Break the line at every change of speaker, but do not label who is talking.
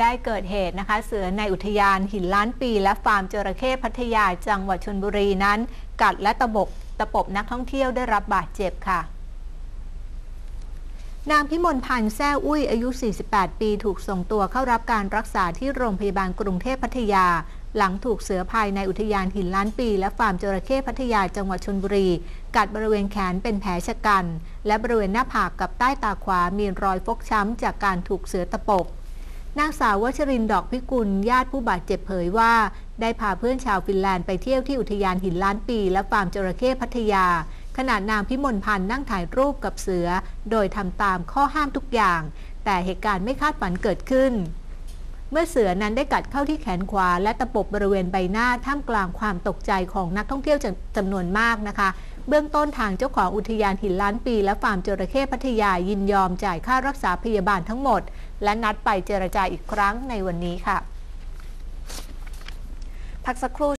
ได้เกิดเหตุนะคะ เสือในอุทยานหินล้านปี และฟาร์มจระเข้พัทยาจังหวัดชนบุรีนั้น กัดและตะบกตะปบนักท่องเที่ยวได้รับบาดเจ็บค่ะนางพิมลพันธ์แซ่อุ้ยอายุ 48 ปีถูกส่งตัวเข้ารับการรักษาที่โรงพยาบาลกรุงเทพพัทยา หลังถูกเสือภายในอุทยานหินล้านปี และฟาร์มจระเข้พัทยาจังหวัดชนบุรี กัดบริเวณแขนเป็นแผลชะกัน และบริเวณหน้าผากกับใต้ตาขวามีรอยฟกช้ำจากการถูกเสือตะปบ นางสาววชรินดอกพิกุล ญาติผู้บาดเจ็บเผยว่า ได้พาเพื่อนชาวฟินแลนด์ไปเที่ยวที่อุทยานหินล้านปี และฟาร์มจระเข้พัทยา ขณะนางพิมลพันธ์นั่งถ่ายรูปกับเสือ โดยทำตามข้อห้ามทุกอย่าง แต่เหตุการณ์ไม่คาดฝันเกิดขึ้น เมื่อเสือนั้นได้กัดเข้าที่แขนขวา และตะปบบริเวณใบหน้าท่ามกลางความตกใจของนักท่องเที่ยวจำนวนมากนะคะ เบื้องต้นทางเจ้าของอุทยานหินล้านปี และฟาร์มจระเข้พัทยายินยอมจ่ายค่ารักษาพยาบาลทั้งหมด และนัดไปเจรจาอีกครั้งในวันนี้ค่ะ
พักสักครู่